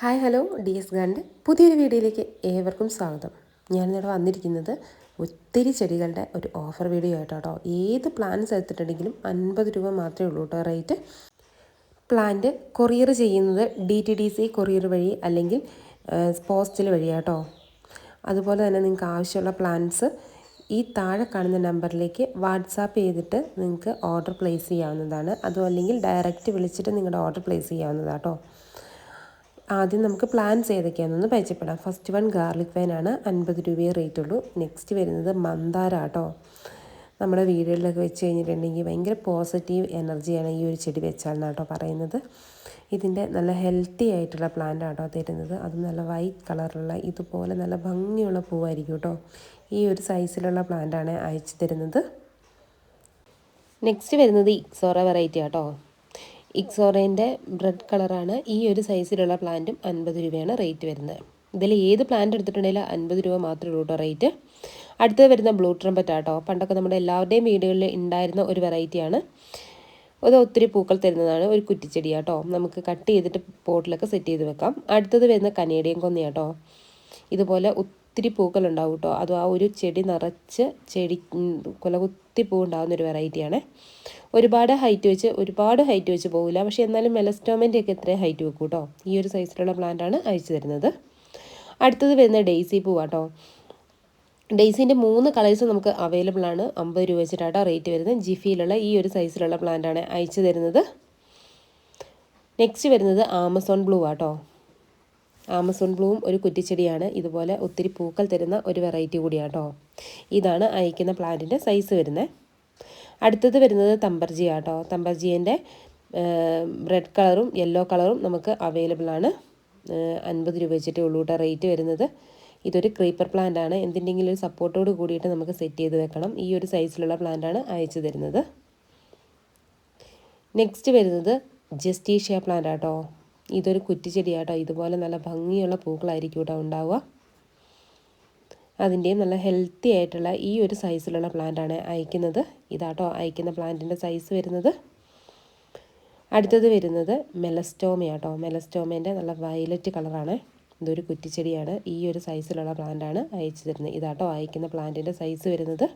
Hi hello D S ഗാന്റെ പുതിയൊരു വീഡിയോയിലേക്ക് ഏവർക്കും സ്വാഗതം. ഞാനിവിടെ വന്നിരിക്കുന്നത് ഒത്തിരി ചെടികളുടെ ഒരു ഓഫർ വീഡിയോ ആയിട്ടോ ഏത് പ്ലാൻസ് എടുത്തിട്ടുണ്ടെങ്കിലും അൻപത് രൂപ മാത്രമേ ഉള്ളൂ കേട്ടോ റേറ്റ്. പ്ലാന്റ് കൊറിയർ ചെയ്യുന്നത് D T D C courier വഴി അല്ലെങ്കിൽ പോസ്റ്റൽ വഴിയാട്ടോ. അതുപോലെ തന്നെ നിങ്ങൾക്ക് ആവശ്യമുള്ള പ്ലാൻസ് ഈ താഴെ കാണുന്ന നമ്പറിലേക്ക് വാട്സാപ്പ് ചെയ്തിട്ട് നിങ്ങൾക്ക് ഓർഡർ പ്ലേസ് ചെയ്യാവുന്നതാണ്. അതോ അല്ലെങ്കിൽ ഡയറക്റ്റ് വിളിച്ചിട്ട് നിങ്ങളുടെ ഓർഡർ പ്ലേസ് ചെയ്യാവുന്നതാട്ടോ. ആദ്യം നമുക്ക് പ്ലാൻസ് ഏതൊക്കെയാണെന്ന് പരിചയപ്പെടാം. ഫസ്റ്റ് വൺ ഗാർലിക് വൈനാണ് അൻപത് രൂപയെ റേറ്റ് ഉള്ളൂ. നെക്സ്റ്റ് വരുന്നത് മന്ദാര കേട്ടോ നമ്മുടെ വീടുകളിലൊക്കെ വെച്ച് കഴിഞ്ഞിട്ടുണ്ടെങ്കിൽ ഭയങ്കര പോസിറ്റീവ് എനർജിയാണ് ഈ ഒരു ചെടി വെച്ചാൽ കേട്ടോ പറയുന്നത്. ഇതിന്റെ നല്ല ഹെൽത്തി ആയിട്ടുള്ള പ്ലാന്റ് ആട്ടോ തരുന്നത്. അത് നല്ല വൈറ്റ് കളറുള്ള ഇതുപോലെ നല്ല ഭംഗിയുള്ള പൂവായിരിക്കും കേട്ടോ ഈ ഒരു സൈസിലുള്ള പ്ലാന്റാണ് അയച്ചു തരുന്നത്. നെക്സ്റ്റ് വരുന്നത് ഇക്സോറ വെറൈറ്റി ആട്ടോ. ഇക്സോറേന്റെ റെഡ് കളറാണ് ഈ ഒരു സൈസിലുള്ള പ്ലാന്റും അൻപത് രൂപയാണ് റേറ്റ് വരുന്നത്. ഇതിൽ ഏത് പ്ലാന്റ് എടുത്തിട്ടുണ്ടെങ്കിലും അൻപത് രൂപ മാത്രമേ ഉള്ളൂ കേട്ടോ റേറ്റ്. അടുത്തത് വരുന്ന ബ്ലൂ ട്രംപറ്റ് ആട്ടോ. പണ്ടൊക്കെ നമ്മുടെ എല്ലാവരുടെയും വീടുകളിൽ ഉണ്ടായിരുന്ന ഒരു വെറൈറ്റിയാണ് അത് ഒത്തിരി പൂക്കൾ തരുന്നതാണ്. ഒരു കുറ്റിച്ചെടി കേട്ടോ നമുക്ക് കട്ട് ചെയ്തിട്ട് പോട്ടിലൊക്കെ സെറ്റ് ചെയ്ത് വെക്കാം. അടുത്തത് വരുന്ന കനേഡിയൻ കൊന്നയാട്ടോ. ഇതുപോലെ ഒത്തിരി പൂക്കൾ ഉണ്ടാവും കേട്ടോ. അതും ആ ഒരു ചെടി നിറച്ച് ചെടി കുലകുത്തി പൂ ഉണ്ടാകുന്ന ഒരു വെറൈറ്റിയാണ്. ഒരുപാട് ഹൈറ്റ് വെച്ച് ഒരുപാട് ഹൈറ്റ് വെച്ച് പോകില്ല പക്ഷേ എന്നാലും മെലസ്റ്റോമിന്റെ ഒക്കെ ഇത്രയും ഹൈറ്റ് വെക്കും കേട്ടോ. ഈ ഒരു സൈസിലുള്ള പ്ലാന്റാണ് അയച്ചു തരുന്നത്. അടുത്തത് വരുന്ന ഡെയ്സി പൂവാട്ടോ ഡെയ്സിന്റെ മൂന്ന് കളേഴ്സ് നമുക്ക് അവൈലബിൾ ആണ്. അമ്പത് രൂപ വെച്ചിട്ടാണ് റേറ്റ് വരുന്നത്. ജിഫിയിലുള്ള ഈ ഒരു സൈസിലുള്ള പ്ലാന്റാണ് അയച്ചു തരുന്നത്. നെക്സ്റ്റ് വരുന്നത് ആമസോൺ ബ്ലൂ ആട്ടോ ആമസോൺ ബ്ലൂം ഒരു കുറ്റിച്ചെടിയാണ്. ഇതുപോലെ ഒത്തിരി പൂക്കൾ തരുന്ന ഒരു വെറൈറ്റി കൂടിയാണ് കേട്ടോ ഇതാണ് അയക്കുന്ന പ്ലാന്റിന്റെ സൈസ് വരുന്നത്. അടുത്തത് വരുന്നത് തമ്പർജി ആട്ടോ തമ്പർജിയന്റെ റെഡ് കളറും യെല്ലോ കളറും നമുക്ക് അവൈലബിൾ ആണ്. അൻപത് രൂപ വെച്ചിട്ടേ ഉള്ളൂ കേട്ടോ റേറ്റ് വരുന്നത്. ഇതൊരു ക്രീപ്പർ പ്ലാന്റ് ആണ്. എന്തിന്റെങ്കിലും ഒരു സപ്പോർട്ടോട് കൂടിയിട്ട് നമുക്ക് സെറ്റ് ചെയ്ത് വെക്കണം. ഈ ഒരു സൈസിലുള്ള പ്ലാന്റ് ആണ് അയച്ചു തരുന്നത്. നെക്സ്റ്റ് വരുന്നത് ജസ്റ്റീഷ്യ പ്ലാന്റ് ആട്ടോ. ഇതൊരു കുറ്റിച്ചെടിയാട്ടോ. ഇതുപോലെ നല്ല ഭംഗിയുള്ള പൂക്കളായിരിക്കും കേട്ടോ ഉണ്ടാവുക. അതിന്റെയും നല്ല ഹെൽത്തി ആയിട്ടുള്ള ഈ ഒരു സൈസിലുള്ള പ്ലാന്റാണ് അയക്കുന്നത്. ഇതാട്ടോ അയക്കുന്ന പ്ലാന്റിന്റെ സൈസ് വരുന്നത്. അടുത്തത് വരുന്നത് മെലസ്റ്റോമയാട്ടോ മെലസ്റ്റോമേന്റെ നല്ല വയലറ്റ് കളറാണ് ഇതൊരു കുറ്റിച്ചെടിയാണ്. ഈ ഒരു സൈസിലുള്ള പ്ലാന്റാണ് അയച്ചു തരുന്നത്. ഇതാട്ടോ അയക്കുന്ന പ്ലാന്റിന്റെ സൈസ് വരുന്നത്.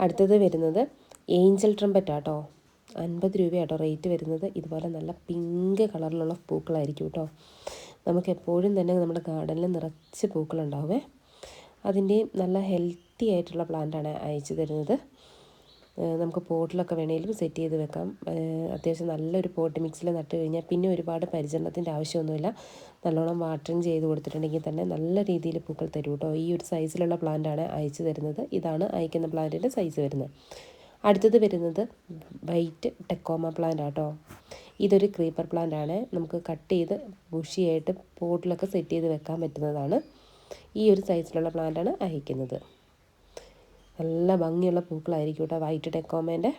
അടുത്തത് വരുന്നത് ഏഞ്ചൽ ട്രംപറ്റ് ആട്ടോ. അൻപത് രൂപയാട്ടോ റേറ്റ് വരുന്നത്. ഇതുപോലെ നല്ല പിങ്ക് കളറിലുള്ള പൂക്കളായിരിക്കും കേട്ടോ നമുക്ക് എപ്പോഴും തന്നെ നമ്മുടെ ഗാർഡനിൽ നിറച്ച് പൂക്കളുണ്ടാവേ. അതിന്റെയും നല്ല ഹെൽത്തി ആയിട്ടുള്ള പ്ലാന്റാണ് അയച്ചു തരുന്നത്. നമുക്ക് പോട്ടിലൊക്കെ വേണമെങ്കിലും സെറ്റ് ചെയ്ത് വെക്കാം. അത്യാവശ്യം നല്ലൊരു പോട്ട് മിക്സിൽ നട്ട് കഴിഞ്ഞാൽ പിന്നെ ഒരുപാട് പരിചരണത്തിന്റെ ആവശ്യമൊന്നുമില്ല. നല്ലോണം വാട്ടറിങ് ചെയ്ത് കൊടുത്തിട്ടുണ്ടെങ്കിൽ തന്നെ നല്ല രീതിയിൽ പൂക്കൾ തരും കേട്ടോ ഈ ഒരു സൈസിലുള്ള പ്ലാന്റാണ് അയച്ചു തരുന്നത്. ഇതാണ് അയക്കുന്ന പ്ലാന്റിന്റെ സൈസ് വരുന്നത്. അടുത്തത് വരുന്നത് വൈറ്റ് ടെക്കോമ പ്ലാന്റ് ആട്ടോ. ഇതൊരു ക്രീപ്പർ പ്ലാന്റ് ആണ്. നമുക്ക് കട്ട് ചെയ്ത് ബുഷിയായിട്ട് പോട്ടിലൊക്കെ സെറ്റ് ചെയ്ത് വെക്കാൻ പറ്റുന്നതാണ്. ഈ ഒരു സൈസിലുള്ള പ്ലാന്റാണ് അയക്കുന്നത്. നല്ല ഭംഗിയുള്ള പൂക്കളായിരിക്കും കേട്ടോ വൈറ്റ് ടെക്കോമേന്റെ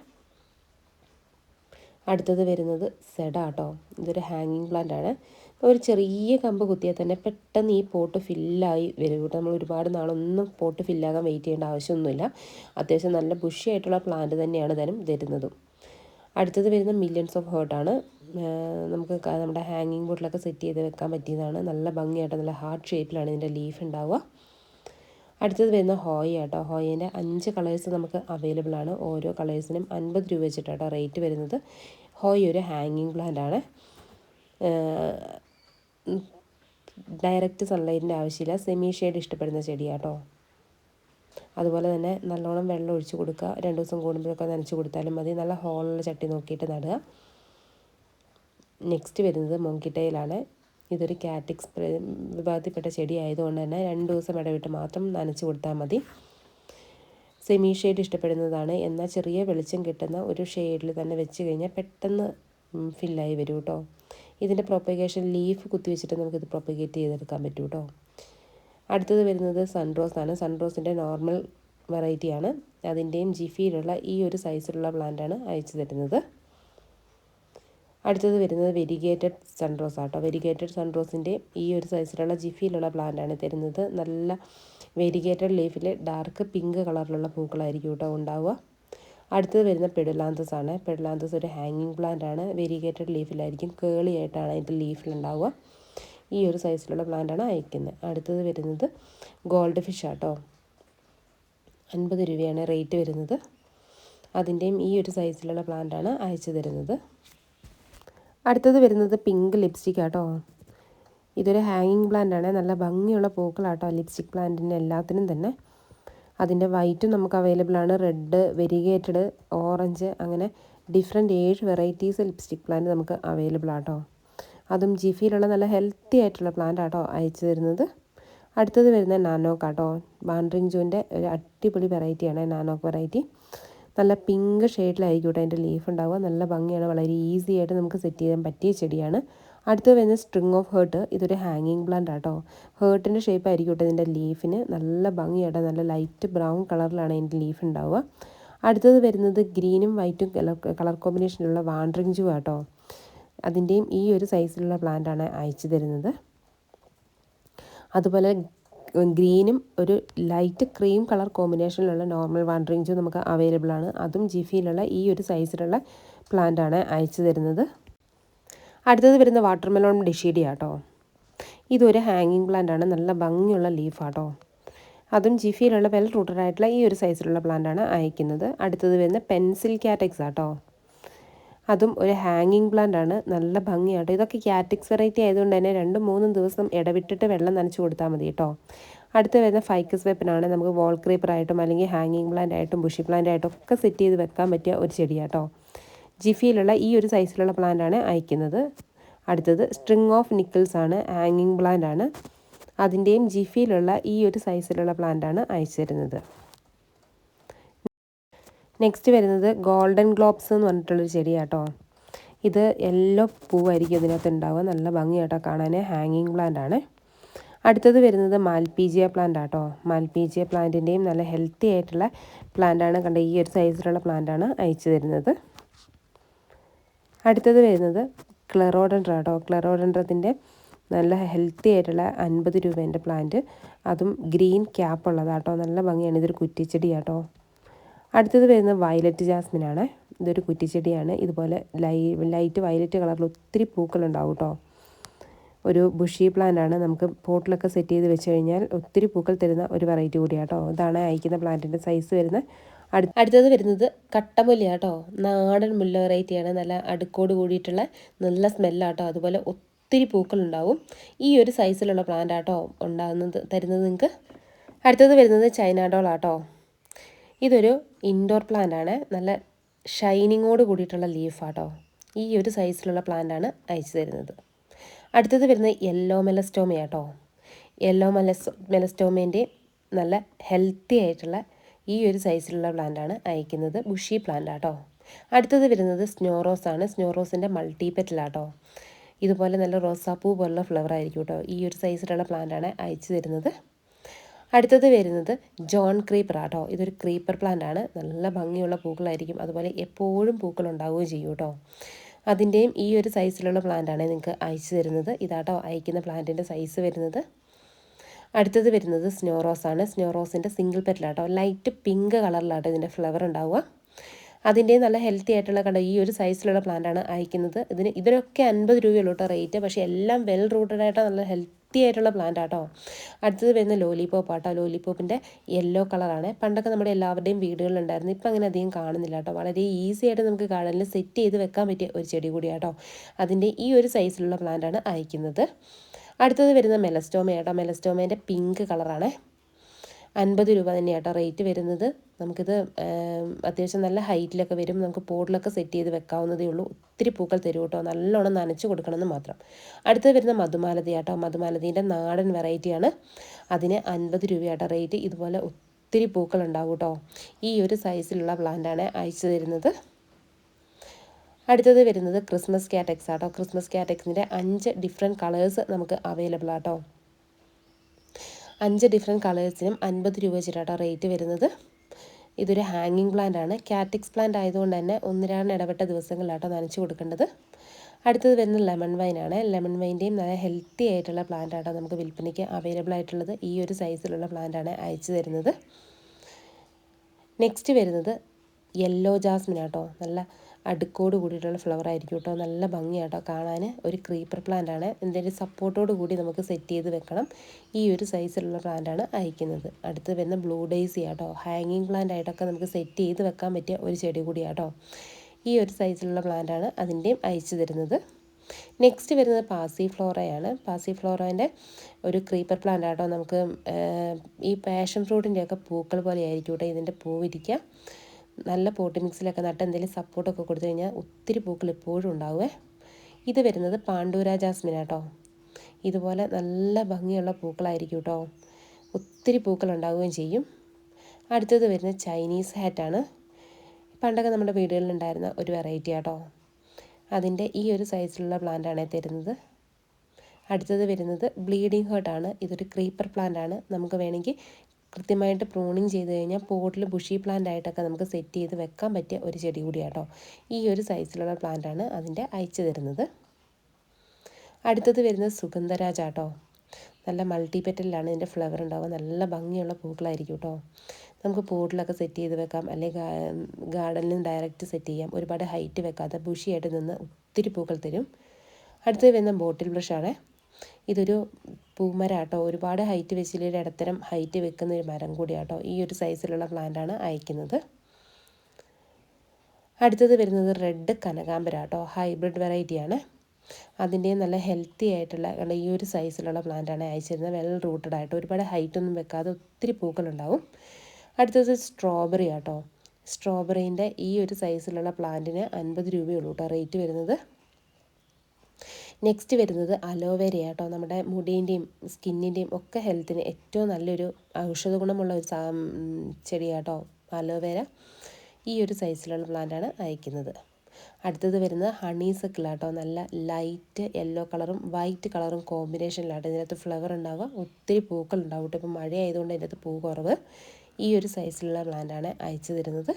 അടുത്തത് വരുന്നത് സെഡ കേട്ടോ ഇതൊരു ഹാങ്ങിങ് പ്ലാന്റ് ആണ്. ഒരു ചെറിയ കമ്പ് കുത്തിയാൽ തന്നെ പെട്ടെന്ന് ഈ പോട്ട് ഫില്ലായി വരും. കേട്ടോ നമ്മൾ ഒരുപാട് നാളൊന്നും പോട്ട് ഫില്ലാകാൻ വെയിറ്റ് ചെയ്യേണ്ട ആവശ്യമൊന്നുമില്ല. അത്യാവശ്യം നല്ല ബുഷിയായിട്ടുള്ള പ്ലാന്റ് തന്നെയാണ് തരും തരുന്നതും. അടുത്തത് വരുന്ന മില്യൺസ് ഓഫ് ഹേർട്ടാണ് നമുക്ക് നമ്മുടെ ഹാങ്ങിങ് ബോട്ടിലൊക്കെ സെറ്റ് ചെയ്ത് വെക്കാൻ പറ്റിയതാണ്. നല്ല ഭംഗിയായിട്ട് നല്ല ഹാർട്ട് ഷേപ്പിലാണ് ഇതിന്റെ ലീഫ് ഉണ്ടാവുക. അടുത്തത് വരുന്ന ഹോയ ആട്ടോ. ഹോയിന്റെ അഞ്ച് കളേഴ്സ് നമുക്ക് അവൈലബിൾ ആണ്. ഓരോ കളേഴ്സിനും അൻപത് രൂപ വെച്ചിട്ടാട്ടോ റേറ്റ് വരുന്നത്. ഹോയ ഒരു ഹാങ്ങിങ് പ്ലാന്റ് ആണ്. ഡയറക്റ്റ് സൺലൈറ്റിന്റെ ആവശ്യമില്ല. സെമി ഷെയ്ഡ് ഇഷ്ടപ്പെടുന്ന ചെടിയാട്ടോ അതുപോലെ തന്നെ നല്ലോണം വെള്ളം ഒഴിച്ച് കൊടുക്കുക. രണ്ട് ദിവസം കൂടുമ്പോഴൊക്കെ നനച്ച് കൊടുത്താലും മതി. നല്ല ഹോളുള്ള ചട്ടി നോക്കിയിട്ട് നടുക. നെക്സ്റ്റ് വരുന്നത് മൊങ്കിട്ടയിലാണ് ഇതൊരു കാറ്റിക്സ് വിഭാഗത്തിൽപ്പെട്ട ചെടി ആയതുകൊണ്ട് തന്നെ രണ്ട് ദിവസം ഇടവിട്ട് മാത്രം നനച്ച് കൊടുത്താൽ മതി. സെമി ഷെയ്ഡ് ഇഷ്ടപ്പെടുന്നതാണ്. എന്നാൽ ചെറിയ വെളിച്ചം കിട്ടുന്ന ഒരു ഷെയ്ഡിൽ തന്നെ വെച്ച് കഴിഞ്ഞാൽ പെട്ടെന്ന് ഫില്ലായി വരും കേട്ടോ ഇതിന്റെ പ്രൊപ്പഗേഷൻ ലീഫ് കുത്തി വെച്ചിട്ട് നമുക്കിത് പ്രൊപ്പഗേറ്റ് ചെയ്തെടുക്കാൻ പറ്റും കേട്ടോ അടുത്തത് വരുന്നത് സൺറോസ് ആണ്. സൺറോസിന്റെ നോർമൽ വെറൈറ്റിയാണ് അതിന്റെയും ജിഫിയിലുള്ള ഈ ഒരു സൈസിലുള്ള പ്ലാന്റാണ് അയച്ചു തരുന്നത്. അടുത്തത് വരുന്നത് വെരിഗേറ്റഡ് സൺറോസ് ആട്ടോ വെരിഗേറ്റഡ് സൺറോസിന്റെ ഈ ഒരു സൈസിലുള്ള ജിഫിയിലുള്ള പ്ലാന്റാണ് തരുന്നത്. നല്ല വെരിഗേറ്റഡ് ലീഫിൽ ഡാർക്ക് പിങ്ക് കളറിലുള്ള പൂക്കളായിരിക്കും കേട്ടോ ഉണ്ടാവുക. അടുത്തത് വരുന്ന പെഡുലാന്തസ് ആണ്. പെഡുലാന്തസ് ഒരു ഹാങ്ങിങ് പ്ലാന്റ് ആണ്. വെരിഗേറ്റഡ് ലീഫിലായിരിക്കും കേളി ആയിട്ടാണ് അതിന്റെ ലീഫിലുണ്ടാവുക ഈ ഒരു സൈസിലുള്ള പ്ലാന്റാണ് അയക്കുന്നത്. അടുത്തത് വരുന്നത് ഗോൾഡ് ഫിഷ് ആട്ടോ. അൻപത് രൂപയാണ് റേറ്റ് വരുന്നത്. അതിന്റെയും ഈ ഒരു സൈസിലുള്ള പ്ലാന്റ് ആണ് അയച്ചു തരുന്നത്. അടുത്തത് വരുന്നത് പിങ്ക് ലിപ്സ്റ്റിക് ആട്ടോ. ഇതൊരു ഹാങ്ങിങ് പ്ലാന്റ് ആണ്. നല്ല ഭംഗിയുള്ള പൂക്കളാട്ടോ ലിപ്സ്റ്റിക് പ്ലാന്റിന് എല്ലാത്തിനും തന്നെ. അതിന്റെ വൈറ്റും നമുക്ക് അവൈലബിൾ ആണ്. റെഡ് വെരിഗേറ്റഡ് ഓറഞ്ച് അങ്ങനെ ഡിഫറെന്റ് ഏഴ് വെറൈറ്റീസ് ലിപ്സ്റ്റിക് പ്ലാന്റ് നമുക്ക് അവൈലബിൾ ആട്ടോ. അതും ജിഫിയിലുള്ള നല്ല ഹെൽത്തി ആയിട്ടുള്ള പ്ലാന്റ് ആട്ടോ അയച്ചു തരുന്നത്. അടുത്തത് വരുന്ന നാനോക്ക് ആട്ടോ. ബാൻഡ്രിങ് ജൂന്റെ ഒരു അടിപൊളി വെറൈറ്റിയാണ് നാനോക്ക് വെറൈറ്റി നല്ല പിങ്ക് ഷെയ്ഡിലായിരിക്കും കേട്ടോ അതിന്റെ ലീഫ് ഉണ്ടാവുക. നല്ല ഭംഗിയാണ്. വളരെ ഈസി ആയിട്ട് നമുക്ക് സെറ്റ് ചെയ്യാൻ പറ്റിയ ചെടിയാണ്. അടുത്ത് വരുന്ന സ്ട്രിങ് ഓഫ് ഹേർട്ട് ഇതൊരു ഹാങ്ങിങ് പ്ലാന്റ് ആട്ടോ. ഹേർട്ടിന്റെ ഷേപ്പ് ആയിരിക്കും കേട്ടോ ഇതിന്റെ ലീഫിന് നല്ല ഭംഗിയാട്ടോ നല്ല ലൈറ്റ് ബ്രൗൺ കളറിലാണ് അതിന്റെ ലീഫ് ഉണ്ടാവുക. അടുത്തത് വരുന്നത് ഗ്രീനും വൈറ്റും കളർ കളർ കോമ്പിനേഷനിലുള്ള വാണ്ടറിങ് ജൂ ആട്ടോ. അതിന്റെയും ഈ ഒരു സൈസിലുള്ള പ്ലാന്റാണ് അയച്ചു തരുന്നത്. അതുപോലെ ഗ്രീനും ഒരു ലൈറ്റ് ക്രീം കളർ കോമ്പിനേഷനിലുള്ള നോർമൽ വാണ്ടറിങ്സും നമുക്ക് അവൈലബിൾ ആണ്. അതും ജിഫിയിലുള്ള ഈ ഒരു സൈസിലുള്ള പ്ലാന്റാണ് അയച്ചു തരുന്നത്. അടുത്തത് വരുന്ന വാട്ടർമെലോൺ ഡിഷീഡി ആട്ടോ ഇതൊരു ഹാങ്ങിങ് പ്ലാന്റ് ആണ് നല്ല ഭംഗിയുള്ള ലീഫ് ആട്ടോ അതും ജിഫിയിലുള്ള വെൽ റൂട്ടഡ് ആയിട്ടുള്ള ഈ ഒരു സൈസിലുള്ള പ്ലാന്റാണ് അയക്കുന്നത്. അടുത്തത് വരുന്ന പെൻസിൽ കാറ്റക്സ് ആട്ടോ. അതും ഒരു ഹാങ്ങിങ് പ്ലാന്റ് ആണ് നല്ല ഭംഗിയാട്ടോ. ഇതൊക്കെ കാറ്റിക്സ് വെറൈറ്റി ആയതുകൊണ്ട് തന്നെ രണ്ടും മൂന്നും ദിവസം ഇടവിട്ടിട്ട് വെള്ളം നനച്ചു കൊടുത്താൽ മതി കേട്ടോ. അടുത്ത് വരുന്ന ഫൈക്കസ് വെപ്പനാണ്. നമുക്ക് വോൾ ക്രീപ്പറായിട്ടും അല്ലെങ്കിൽ ഹാങ്ങിങ് പ്ലാന്റ് ആയിട്ടും ബുഷി പ്ലാന്റ് ആയിട്ടും ഒക്കെ സെറ്റ് ചെയ്ത് വെക്കാൻ പറ്റിയ ഒരു ചെടിയാട്ടോ. ജിഫിയിലുള്ള ഈ ഒരു സൈസിലുള്ള പ്ലാന്റ് ആണ് അയക്കുന്നത്. അടുത്തത് സ്ട്രിങ് ഓഫ് നിക്കിൾസ് ആണ് ഹാങ്ങിങ് പ്ലാന്റ് ആണ്. അതിന്റെയും ജിഫിയിലുള്ള ഈ ഒരു സൈസിലുള്ള പ്ലാന്റ് ആണ് അയച്ചു തരുന്നത് നെക്സ്റ്റ് വരുന്നത് ഗോൾഡൻ ഗ്ലോബ്സ് എന്ന് പറഞ്ഞിട്ടുള്ളൊരു ചെടിയാട്ടോ. ഇത് യെല്ലോ പൂവായിരിക്കും ഇതിനകത്ത് ഉണ്ടാവുക. നല്ല ഭംഗിയാട്ടോ കാണാൻ ഹാങ്ങിങ് പ്ലാന്റ് ആണ്. അടുത്തത് വരുന്നത് മാൽപീജിയ പ്ലാന്റ് ആട്ടോ. മാൽപീജിയ പ്ലാന്റിന്റെയും നല്ല ഹെൽത്തി ആയിട്ടുള്ള പ്ലാന്റ് ആണ്. കണ്ട ഈ ഒരു സൈസിലുള്ള പ്ലാന്റ് ആണ് അയച്ചു തരുന്നത്. അടുത്തത് വരുന്നത് ക്ലെറോഡൻഡ്ര കേട്ടോ ക്ലെറോഡൻഡ്രത്തിന്റെ നല്ല ഹെൽത്തി ആയിട്ടുള്ള അൻപത് രൂപേന്റെ പ്ലാന്റ്. അതും ഗ്രീൻ ക്യാപ്പ് ഉള്ളതാട്ടോ. നല്ല ഭംഗിയാണ്. ഇതൊരു കുറ്റിച്ചെടിയാട്ടോ. അടുത്തത് വരുന്നത് വയലറ്റ് ജാസ്മിനാണ്. ഇതൊരു കുറ്റിച്ചെടിയാണ്. ഇതുപോലെ ലൈ ലൈറ്റ് വയലറ്റ് കളറിൽ ഒത്തിരി പൂക്കളുണ്ടാവും കേട്ടോ ഒരു ബുഷി പ്ലാന്റ് ആണ് നമുക്ക് പോട്ടിലൊക്കെ സെറ്റ് ചെയ്ത് വെച്ച് കഴിഞ്ഞാൽ ഒത്തിരി പൂക്കൾ തരുന്ന ഒരു വെറൈറ്റി കൂടിയാട്ടോ. ഇതാണ് അയക്കുന്ന പ്ലാന്റിന്റെ സൈസ് വരുന്നത് അടു അടുത്തത് വരുന്നത് കട്ടമുല്ല കേട്ടോ നാടൻ മുല്ല വെറൈറ്റിയാണ് നല്ല അടുക്കോട് കൂടിയിട്ടുള്ള നല്ല സ്മെല്ലാട്ടോ അതുപോലെ ഒത്തിരി പൂക്കളുണ്ടാവും. ഈ ഒരു സൈസിലുള്ള പ്ലാന്റ് ആട്ടോ ഉണ്ടാകുന്നത് തരുന്നത് നിങ്ങൾക്ക് അടുത്തത് വരുന്നത് ചൈന ആട്ടോ ഇതൊരു ഇൻഡോർ പ്ലാന്റ് ആണ്. നല്ല ഷൈനിങ്ങോട് കൂടിയിട്ടുള്ള ലീഫാട്ടോ ഈ ഒരു സൈസിലുള്ള പ്ലാന്റ് ആണ് അയച്ചു തരുന്നത്. അടുത്തത് വരുന്നത് യെല്ലോ മെലസ്റ്റോമയാട്ടോ യെല്ലോ മെലസ് മെലസ്റ്റോമേന്റെ നല്ല ഹെൽത്തി ആയിട്ടുള്ള ഈ ഒരു സൈസിലുള്ള പ്ലാന്റ് ആണ് അയക്കുന്നത് ബുഷി പ്ലാന്റ് ആട്ടോ. അടുത്തത് വരുന്നത് സ്നോറോസ് ആണ്. സ്നോറോസിന്റെ മൾട്ടിപെറ്റിലാട്ടോ ഇതുപോലെ നല്ല റോസാപ്പൂ പോലുള്ള ഫ്ലവർ ആയിരിക്കും കേട്ടോ ഈ ഒരു സൈസിലുള്ള പ്ലാന്റ് ആണ് അയച്ചു തരുന്നത്. അടുത്തത് വരുന്നത് ജോൺ ക്രീപ്പർ ആട്ടോ. ഇതൊരു ക്രീപ്പർ പ്ലാന്റ് ആണ്. നല്ല ഭംഗിയുള്ള പൂക്കളായിരിക്കും. അതുപോലെ എപ്പോഴും പൂക്കൾ ഉണ്ടാവുകയും ചെയ്യും കേട്ടോ അതിന്റെയും ഈ ഒരു സൈസിലുള്ള പ്ലാന്റ് ആണ് നിങ്ങൾക്ക് അയച്ചു തരുന്നത്. ഇതാട്ടോ അയക്കുന്ന പ്ലാന്റിന്റെ സൈസ് വരുന്നത്. അടുത്തത് വരുന്നത് സ്നോറോസ് ആണ്. സ്നോറോസിന്റെ സിംഗിൾ പെറ്റലാട്ടോ. ലൈറ്റ് പിങ്ക് കളറിലാട്ടോ ഇതിന്റെ ഫ്ലവർ ഉണ്ടാവുക. അതിന്റെ നല്ല ഹെൽത്തി ആയിട്ടുള്ള കണ്ടോ ഈ ഒരു സൈസിലുള്ള പ്ലാന്റാണ് അയക്കുന്നത്. ഇതിന് ഇതിനൊക്കെ അൻപത് രൂപയുള്ളൂ കേട്ടോ റേറ്റ് പക്ഷേ എല്ലാം വെൽ റൂട്ടഡ് ആയിട്ട് നല്ല ഹെൽത്തി ആയിട്ടുള്ള പ്ലാന്റ് ആട്ടോ. അടുത്തത് വരുന്ന ലോലിപോപ്പ് ആട്ടോ. ലോലിപോപ്പിന്റെ യെല്ലോ കളറാണ് പണ്ടൊക്കെ നമ്മുടെ എല്ലാവരുടെയും വീടുകളിലുണ്ടായിരുന്നു. ഇപ്പം അങ്ങനെ അധികം കാണുന്നില്ല കേട്ടോ വളരെ ഈസി ആയിട്ട് നമുക്ക് ഗാർഡനിൽ സെറ്റ് ചെയ്ത് വെക്കാൻ പറ്റിയ ഒരു ചെടി കൂടിയാട്ടോ. അതിന്റെ ഈ ഒരു സൈസിലുള്ള പ്ലാന്റാണ് അയക്കുന്നത്. അടുത്തത് വരുന്ന മെലസ്റ്റോമ മെലസ്റ്റോമയാട്ടോ മെലസ്റ്റോമേന്റെ പിങ്ക് കളറാണ്. അൻപത് രൂപ തന്നെയാട്ടോ റേറ്റ് വരുന്നത്. നമുക്കിത് അത്യാവശ്യം നല്ല ഹൈറ്റിലൊക്കെ വരും. നമുക്ക് പോഡിലൊക്കെ സെറ്റ് ചെയ്ത് വെക്കാവുന്നതേ ഉള്ളൂ. ഒത്തിരി പൂക്കൾ തരും കേട്ടോ. നല്ലോണം നനച്ച് കൊടുക്കണമെന്ന് മാത്രം. അടുത്തത് വരുന്ന മധുമാലതി ആട്ടോ മധുമാലതീന്റെ നാടൻ വെറൈറ്റിയാണ്. അതിന് അൻപത് രൂപയാട്ടോ റേറ്റ്. ഇതുപോലെ ഒത്തിരി പൂക്കൾ ഉണ്ടാവും കേട്ടോ. ഈ ഒരു സൈസിലുള്ള പ്ലാന്റാണ് അയച്ചു തരുന്നത്. അടുത്തത് വരുന്നത് ക്രിസ്മസ് കാറ്റക്സ് ആട്ടോ. ക്രിസ്മസ് കാറ്റക്സിന്റെ അഞ്ച് ഡിഫറെന്റ് കളേഴ്സ് നമുക്ക് അവൈലബിൾ ആട്ടോ. അഞ്ച് ഡിഫറെന്റ് കളേഴ്സിനും അൻപത് രൂപ വെച്ചിട്ടാട്ടോ റേറ്റ് വരുന്നത്. ഇതൊരു ഹാങ്ങിങ് പ്ലാന്റ് ആണ്. കാറ്റിക്സ് പ്ലാന്റ് ആയതുകൊണ്ട് തന്നെ ഒന്നിരാണ് ഇടപെട്ട ദിവസങ്ങളിലാട്ടോ നനച്ചു കൊടുക്കേണ്ടത്. അടുത്തത് വരുന്ന ലെമൺ വൈൻ ആണ്. ലെമൺ വൈന്റെയും നല്ല ഹെൽത്തി ആയിട്ടുള്ള പ്ലാന്റ് ആട്ടോ നമുക്ക് വിൽപ്പനയ്ക്ക് അവൈലബിൾ ആയിട്ടുള്ളത് ഈ ഒരു സൈസിലുള്ള പ്ലാന്റ് ആണ് അയച്ചു തരുന്നത്. നെക്സ്റ്റ് വരുന്നത് യെല്ലോ ജാസ്മിൻ ആട്ടോ. നല്ല അടുക്കോട് കൂടിയിട്ടുള്ള ഫ്ലവർ ആയിരിക്കും കേട്ടോ നല്ല ഭംഗിയാട്ടോ. കാണാൻ ഒരു ക്രീപ്പർ പ്ലാന്റ് ആണ്. എന്തെങ്കിലും സപ്പോർട്ടോട് കൂടി നമുക്ക് സെറ്റ് ചെയ്ത് വെക്കണം. ഈ ഒരു സൈസിലുള്ള പ്ലാന്റ് ആണ് അയക്കുന്നത്. അടുത്ത് വരുന്ന ബ്ലൂ ഡേസി ആട്ടോ. ഹാങ്ങിങ് പ്ലാന്റ് ആയിട്ടൊക്കെ നമുക്ക് സെറ്റ് ചെയ്ത് വെക്കാൻ പറ്റിയ ഒരു ചെടി കൂടിയാട്ടോ. ഈ ഒരു സൈസിലുള്ള പ്ലാന്റ് ആണ് അതിന്റെയും അയച്ചു തരുന്നത്. നെക്സ്റ്റ് വരുന്നത് പാസി ഫ്ലോറയാണ് പാസി ഫ്ലോറേന്റെ ഒരു ക്രീപ്പർ പ്ലാന്റ് ആട്ടോ നമുക്ക് ഈ പാഷൻ ഫ്രൂട്ടിന്റെയൊക്കെ പൂക്കൾ പോലെ ആയിരിക്കും കേട്ടോ ഇതിന്റെ പൂവിരിക്കുക നല്ല പോട്ടി മിക്സിലൊക്കെ നട്ട് എന്തെങ്കിലും സപ്പോർട്ടൊക്കെ കൊടുത്തു കഴിഞ്ഞാൽ ഒത്തിരി പൂക്കൾ എപ്പോഴും ഉണ്ടാവുമേ ഇത് വരുന്നത് പാണ്ഡൂര ജാസ്മിൻ ആട്ടോ. ഇതുപോലെ നല്ല ഭംഗിയുള്ള പൂക്കളായിരിക്കും കേട്ടോ ഒത്തിരി പൂക്കൾ ഉണ്ടാവുകയും ചെയ്യും. അടുത്തത് വരുന്നത് ചൈനീസ് ഹാറ്റാണ് പണ്ടൊക്കെ നമ്മുടെ വീടുകളിലുണ്ടായിരുന്ന ഒരു വെറൈറ്റി ആട്ടോ. അതിന്റെ ഈ ഒരു സൈസിലുള്ള പ്ലാന്റാണ് തരുന്നത്. അടുത്തത് വരുന്നത് ബ്ലീഡിങ് ഹേർട്ടാണ് ഇതൊരു ക്രീപ്പർ പ്ലാന്റ് ആണ്. നമുക്ക് വേണമെങ്കിൽ കൃത്യമായിട്ട് പ്രൂണിങ് ചെയ്ത് കഴിഞ്ഞാൽ പോട്ടിൽ ബുഷി പ്ലാന്റ് ആയിട്ടൊക്കെ നമുക്ക് സെറ്റ് ചെയ്ത് വെക്കാൻ പറ്റിയ ഒരു ചെടി കൂടിയാട്ടോ ഈ ഒരു സൈസിലുള്ള പ്ലാന്റാണ് അതിന്റെ അയച്ചു തരുന്നത്. അടുത്തത് വരുന്നത് സുഗന്ധരാജ് ആട്ടോ നല്ല മൾട്ടി പെറ്റലിലാണ് ഇതിന്റെ ഫ്ലവർ ഉണ്ടാവുക. നല്ല ഭംഗിയുള്ള പൂക്കളായിരിക്കും കേട്ടോ നമുക്ക് പോട്ടിലൊക്കെ സെറ്റ് ചെയ്ത് വെക്കാം. അല്ലെങ്കിൽ ഗാർഡനിൽ ഡയറക്റ്റ് സെറ്റ് ചെയ്യാം. ഒരുപാട് ഹൈറ്റ് വെക്കാതെ ബുഷിയായിട്ട് നിന്ന് ഒത്തിരി പൂക്കൾ തരും. അടുത്തത് വരുന്ന ബോട്ടിൽ ബ്രഷാണ് ഇതൊരു പൂമരാട്ടോ. ഒരുപാട് ഹൈറ്റ് വെച്ചില്ല ഇടത്തരം ഹൈറ്റ് വെക്കുന്ന ഒരു മരം കൂടിയാട്ടോ ഈ ഒരു സൈസിലുള്ള പ്ലാന്റാണ് അയക്കുന്നത്. അടുത്തത് വരുന്നത് റെഡ് കനകാമ്പരാട്ടോ. ഹൈബ്രിഡ് വെറൈറ്റിയാണ് അതിന്റെ നല്ല ഹെൽത്തി ആയിട്ടുള്ള ഈ ഒരു സൈസിലുള്ള പ്ലാന്റാണ് അയച്ചിരുന്നത്. വെൽ റൂട്ടഡ് ആയിട്ട്. ഒരുപാട് ഹൈറ്റ് ഒന്നും വെക്കാതെ ഒത്തിരി പൂക്കളുണ്ടാവും. അടുത്തത് സ്ട്രോബെറി ആട്ടോ. സ്ട്രോബെറീന്റെ ഈ ഒരു സൈസിലുള്ള പ്ലാന്റിന് അൻപത് രൂപയുള്ളൂ കേട്ടോ റേറ്റ് വരുന്നത്. നെക്സ്റ്റ് വരുന്നത് അലോവേര കേട്ടോ നമ്മുടെ മുടീന്റെയും സ്കിന്നിന്റെയും ഒക്കെ ഹെൽത്തിന് ഏറ്റവും നല്ലൊരു ഔഷധ ഗുണമുള്ള ഒരു ചെടിയാട്ടോ അലോവേര ഈ ഒരു സൈസിലുള്ള പ്ലാന്റാണ് അയക്കുന്നത്. അടുത്തത് വരുന്നത് ഹണി കേട്ടോ നല്ല ലൈറ്റ് യെല്ലോ കളറും വൈറ്റ് കളറും കോമ്പിനേഷനിലാട്ടോ ഇതിനകത്ത് ഫ്ലവർ ഉണ്ടാവുക. ഒത്തിരി പൂക്കൾ ഉണ്ടാവും കേട്ടോ. ഇപ്പോൾ മഴ ആയതുകൊണ്ട് ഇതിനകത്ത് പൂ കുറവ്. ഈ ഒരു സൈസിലുള്ള പ്ലാന്റാണ് അയച്ചു തരുന്നത്.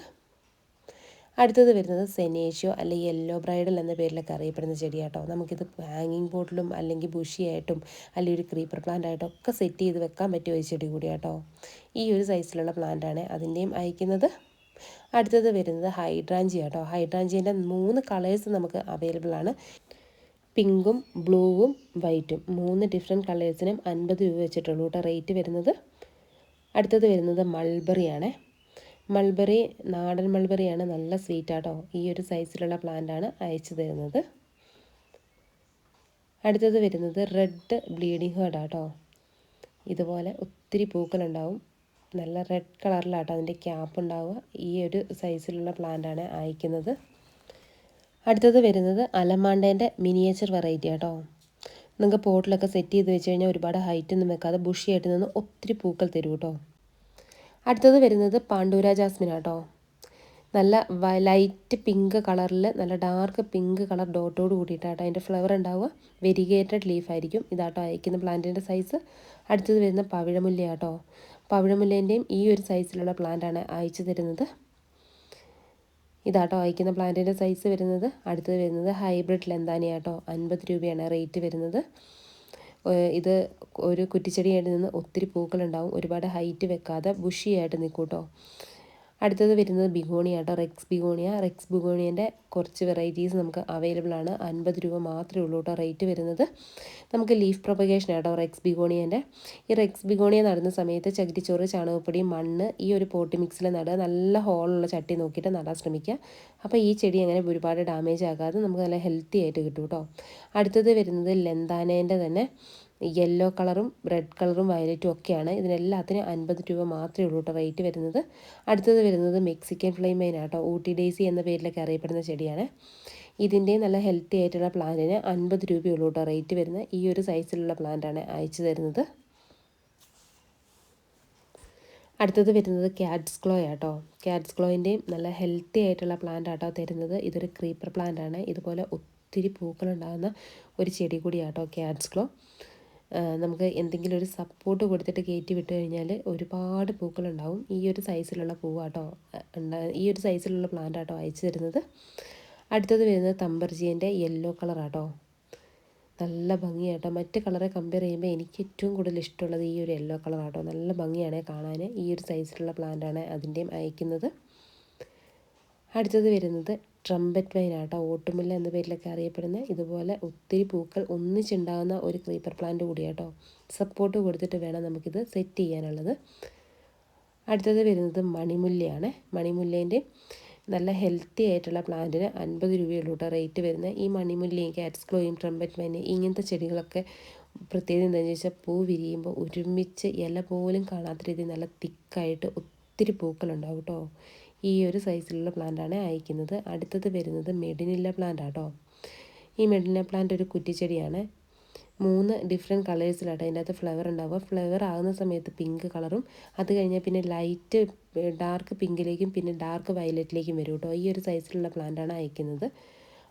അടുത്തത് വരുന്നത് സെനേഷ്യോ അല്ലെങ്കിൽ യെല്ലോ ബ്രൈഡൽ എന്ന പേരിലൊക്കെ അറിയപ്പെടുന്ന ചെടിയാട്ടോ. നമുക്കിത് ഹാങ്ങിങ് ബോട്ടിലും അല്ലെങ്കിൽ ബുഷിയായിട്ടും അല്ലെങ്കിൽ ഒരു ക്രീപ്പർ പ്ലാന്റ് ആയിട്ടോ ഒക്കെ സെറ്റ് ചെയ്ത് വെക്കാൻ പറ്റിയ ഒരു ചെടി കൂടിയാട്ടോ. ഈ ഒരു സൈസിലുള്ള പ്ലാന്റ് ആണ് അതിന്റെയും അയക്കുന്നത്. അടുത്തത് വരുന്നത് ഹൈഡ്രാഞ്ചി ആട്ടോ. ഹൈഡ്രാഞ്ചിന്റെ മൂന്ന് കളേഴ്സ് നമുക്ക് അവൈലബിൾ ആണ്. പിങ്കും ബ്ലൂവും വൈറ്റും മൂന്ന് ഡിഫറെന്റ് കളേഴ്സിനും അൻപത് രൂപ വെച്ചിട്ടുള്ളൂ കേട്ടോ റേറ്റ് വരുന്നത്. അടുത്തത് വരുന്നത് മൾബറിയാണ് മൾബറി നാടൻ മൾബറിയാണ് നല്ല സ്വീറ്റാട്ടോ ഈ ഒരു സൈസിലുള്ള പ്ലാന്റാണ് അയച്ചു തരുന്നത്. അടുത്തത് വരുന്നത് റെഡ് ബ്ലീഡിങ് ഹേർഡ് ആട്ടോ. ഇതുപോലെ ഒത്തിരി പൂക്കളുണ്ടാവും. നല്ല റെഡ് കളറിലാട്ടോ അതിന്റെ ക്യാപ്പ് ഉണ്ടാവുക. ഈ ഒരു സൈസിലുള്ള പ്ലാന്റാണ് അയക്കുന്നത്. അടുത്തത് വരുന്നത് അലമാണ്ടേന്റെ മിനിയേച്ചർ വെറൈറ്റി ആട്ടോ. നിങ്ങൾക്ക് പോട്ടിലൊക്കെ സെറ്റ് ചെയ്ത് വെച്ച് കഴിഞ്ഞാൽ ഒരുപാട് ഹൈറ്റ് ഒന്നും വെക്കാതെ ബുഷിയായിട്ട് നിന്ന് ഒത്തിരി പൂക്കൾ തരും കേട്ടോ അടുത്തത് വരുന്നത് പാണ്ഡൂര ജാസ്മിൻ ആട്ടോ. നല്ല ലൈറ്റ് പിങ്ക് കളറിൽ നല്ല ഡാർക്ക് പിങ്ക് കളർ ഡോട്ടോട് കൂടിയിട്ടാട്ടോ അതിന്റെ ഫ്ലവർ ഉണ്ടാവുക. വെരിഗേറ്റഡ് ലീഫ് ആയിരിക്കും ഇതാട്ടോ അയക്കുന്ന പ്ലാന്റിന്റെ സൈസ് അടുത്തത് വരുന്ന പവിഴമുല്ലയാട്ടോ പവിഴമുല്ലേന്റെയും ഈ ഒരു സൈസിലുള്ള പ്ലാന്റാണ് അയച്ചു തരുന്നത്. ഇതാട്ടോ അയക്കുന്ന പ്ലാന്റിന്റെ സൈസ് വരുന്നത്. അടുത്തത് വരുന്നത് ഹൈബ്രിഡ് ലെന്താനിയാട്ടോ അൻപത് രൂപയാണ് റേറ്റ് വരുന്നത്. ഇത് ഒരു കുറ്റിച്ചെടിയായിട്ട് നിന്ന് ഒത്തിരി പൂക്കളുണ്ടാവും. ഒരുപാട് ഹൈറ്റ് വെക്കാതെ ബുഷിയായിട്ട് നിൽക്കും കേട്ടോ അടുത്തത് വരുന്നത് ബിഗോണിയ കേട്ടോ റെക്സ് ബിഗോണിയ റെക്സ് ബിഗോണിയന്റെ കുറച്ച് വെറൈറ്റീസ് നമുക്ക് അവൈലബിൾ ആണ്. അൻപത് രൂപ മാത്രമേ ഉള്ളൂ കേട്ടോ റേറ്റ് വരുന്നത്. നമുക്ക് ലീഫ് പ്രൊപ്പഗേഷൻ കേട്ടോ റെക്സ് ബിഗോണിയന്റെ ഈ റെക്സ് ബിഗോണിയ നടുന്ന സമയത്ത് ചകിരിച്ചോറ് ചാണകപ്പൊടി മണ്ണ് ഈ ഒരു പോട്ടി മിക്സിൽ നടുക. നല്ല ഹോളുള്ള ചട്ടി നോക്കിയിട്ട് നടാൻ ശ്രമിക്കുക. അപ്പോൾ ഈ ചെടി അങ്ങനെ ഒരുപാട് ഡാമേജ് ആകാതെ നമുക്ക് നല്ല ഹെൽത്തി ആയിട്ട് കിട്ടും കേട്ടോ അടുത്തത് വരുന്നത് ലെന്താനേന്റെ തന്നെ. യെല്ലോ കളറും റെഡ് കളറും വയലറ്റും ഒക്കെയാണ്. ഇതിനെല്ലാത്തിനും അൻപത് രൂപ മാത്രമേ ഉള്ളൂ കേട്ടോ റേറ്റ് വരുന്നത്. അടുത്തത് വരുന്നത് മെക്സിക്കൻ ഫ്ലെയിമൈൻ ആട്ടോ. ഊട്ടി ഡേസി എന്ന പേരിലൊക്കെ അറിയപ്പെടുന്ന ചെടിയാണ്. ഇതിന്റെ നല്ല ഹെൽത്തി ആയിട്ടുള്ള പ്ലാന്റിന് അൻപത് രൂപയുള്ളൂ കേട്ടോ റേറ്റ് വരുന്ന ഈ ഒരു സൈസിലുള്ള പ്ലാന്റാണ് അയച്ചു തരുന്നത്. അടുത്തത് വരുന്നത് ക്യാറ്റ്സ് ഗ്ലോ ആട്ടോ. ക്യാറ്റ്സ് ഗ്ലോയിന്റെയും നല്ല ഹെൽത്തി ആയിട്ടുള്ള പ്ലാന്റ് ആട്ടോ തരുന്നത്. ഇതൊരു ക്രീപ്പർ പ്ലാന്റ് ആണ് ഇതുപോലെ ഒത്തിരി പൂക്കളുണ്ടാകുന്ന ഒരു ചെടി കൂടിയാട്ടോ ക്യാറ്റ്സ് ഗ്ലോ നമുക്ക് എന്തെങ്കിലും ഒരു സപ്പോർട്ട് കൊടുത്തിട്ട് കയറ്റി വിട്ട് കഴിഞ്ഞാൽ ഒരുപാട് പൂക്കളുണ്ടാവും ഈ ഒരു സൈസിലുള്ള പൂവാട്ടോ ഈ ഒരു സൈസിലുള്ള പ്ലാന്റ് ആട്ടോ അയച്ചു തരുന്നത്. അടുത്തത് വരുന്നത് തമ്പർജീന്റെ യെല്ലോ കളറാട്ടോ നല്ല ഭംഗിയാട്ടോ. മറ്റ് കളറെ കമ്പയർ ചെയ്യുമ്പോൾ എനിക്ക് ഏറ്റവും കൂടുതൽ ഇഷ്ടമുള്ളത് ഈ ഒരു യെല്ലോ കളറാട്ടോ നല്ല ഭംഗിയാണ് കാണാൻ. ഈ ഒരു സൈസിലുള്ള പ്ലാന്റാണ് അതിന്റെയും അയക്കുന്നത്. അടുത്തത് വരുന്നത് ട്രംപറ്റ് വൈൻ ആട്ടോ ഓട്ടുമുല്ല എന്ന പേരിലൊക്കെ അറിയപ്പെടുന്ന ഇതുപോലെ ഒത്തിരി പൂക്കൾ ഒന്നിച്ചുണ്ടാകുന്ന ഒരു ക്രീപ്പർ പ്ലാന്റ് കൂടിയാട്ടോ. സപ്പോർട്ട് കൊടുത്തിട്ട് വേണം നമുക്കിത് സെറ്റ് ചെയ്യാനുള്ളത്. അടുത്തത് വരുന്നത് മണിമുല്ലയാണ്. മണിമുല്ലേന്റെ നല്ല ഹെൽത്തി ആയിട്ടുള്ള പ്ലാന്റിന് അൻപത് രൂപയുള്ളൂ കേട്ടോ റേറ്റ് വരുന്നത് ഈ മണിമുല്ലയും ക്യാറ്റ്സ് ക്ലോയും ട്രംപറ്റ് വൈൻ ഇങ്ങനത്തെ ചെടികളൊക്കെ പ്രത്യേകത എന്താണെന്ന് വെച്ചാൽ പൂ വിരിയുമ്പോൾ ഒരുമിച്ച് ഇല പോലും കാണാത്ത രീതിയിൽ നല്ല തിക്കായിട്ട് ഒത്തിരി പൂക്കളുണ്ടാവും കേട്ടോ ഈ ഒരു സൈസിലുള്ള പ്ലാന്റാണ് അയക്കുന്നത്. അടുത്തത് വരുന്നത് മെഡിനില്ല പ്ലാന്റ് ആട്ടോ. ഈ മെഡിനില്ല പ്ലാന്റ് ഒരു കുറ്റിച്ചെടിയാണ്. മൂന്ന് ഡിഫറെന്റ് കളേഴ്സിലാട്ടോ അതിന്റെ അകത്ത് ഫ്ലവർ ഉണ്ടാവുക. ഫ്ലവർ ആകുന്ന സമയത്ത് പിങ്ക് കളറും അത് കഴിഞ്ഞാൽ പിന്നെ ലൈറ്റ് ഡാർക്ക് പിങ്കിലേക്കും പിന്നെ ഡാർക്ക് വയലറ്റിലേക്കും വരും കേട്ടോ ഈ ഒരു സൈസിലുള്ള പ്ലാന്റാണ് അയക്കുന്നത്.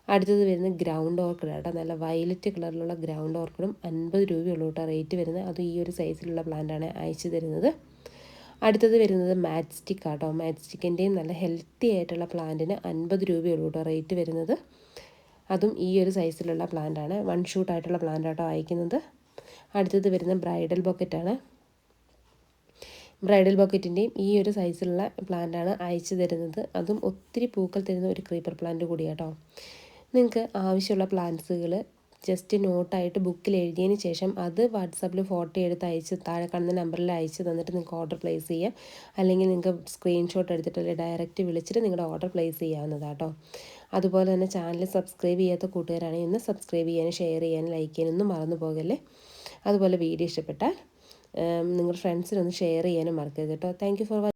അടുത്തത് വരുന്നത് ഗ്രൗണ്ട് ഓർക്കിഡ് കേട്ടോ നല്ല വയലറ്റ് കളറിലുള്ള ഗ്രൗണ്ട് ഓർക്കിഡും അൻപത് രൂപയുള്ളൂ കേട്ടോ റേറ്റ് വരുന്നത്. അത് ഈ ഒരു സൈസിലുള്ള പ്ലാന്റാണ് അയച്ചു തരുന്നത്. അടുത്തത് വരുന്നത് മാറ്റ് ആട്ടോ. നല്ല ഹെൽത്തി ആയിട്ടുള്ള പ്ലാന്റിന് അൻപത് രൂപയുള്ളൂ കേട്ടോ റേറ്റ് വരുന്നത്. അതും ഈ ഒരു സൈസിലുള്ള പ്ലാന്റാണ്. വൺ ഷൂട്ട് ആയിട്ടുള്ള പ്ലാന്റ് ആട്ടോ അയക്കുന്നത്. അടുത്തത് വരുന്ന ബ്രൈഡൽ ബൊക്കറ്റാണ്. ബ്രൈഡൽ ബോക്കറ്റിന്റെയും ഈ ഒരു സൈസിലുള്ള പ്ലാന്റാണ് അയച്ചു തരുന്നത്. അതും ഒത്തിരി പൂക്കൾ തരുന്ന ഒരു ക്രീപ്പർ പ്ലാന്റ് കൂടിയാട്ടോ നിങ്ങൾക്ക് ആവശ്യമുള്ള പ്ലാന്റ്സുകൾ ജസ്റ്റ് നോട്ടായിട്ട് ബുക്കിൽ എഴുതിയതിന് ശേഷം അത് വാട്സാപ്പിൽ ഫോട്ടോ എടുത്ത് അയച്ച് താഴെ കാണുന്ന നമ്പറിൽ അയച്ച് തന്നിട്ട് നിങ്ങൾക്ക് ഓർഡർ പ്ലേസ് ചെയ്യാം. അല്ലെങ്കിൽ നിങ്ങൾക്ക് സ്ക്രീൻഷോട്ട് എടുത്തിട്ട് അല്ലെങ്കിൽ ഡയറക്റ്റ് വിളിച്ചിട്ട് നിങ്ങളുടെ ഓർഡർ പ്ലേസ് ചെയ്യാവുന്നതാട്ടോ. അതുപോലെ തന്നെ ചാനൽ സബ്സ്ക്രൈബ് ചെയ്യാത്ത കൂട്ടുകാരാണെങ്കിൽ ഒന്ന് സബ്സ്ക്രൈബ് ചെയ്യാനും ഷെയർ ചെയ്യാനും ലൈക്ക് ചെയ്യാനൊന്നും മറന്നു പോകല്ലേ. അതുപോലെ വീഡിയോ ഇഷ്ടപ്പെട്ടാൽ നിങ്ങളുടെ ഫ്രണ്ട്സിനൊന്ന് ഷെയർ ചെയ്യാനും മറക്കരുത് കേട്ടോ. Thank for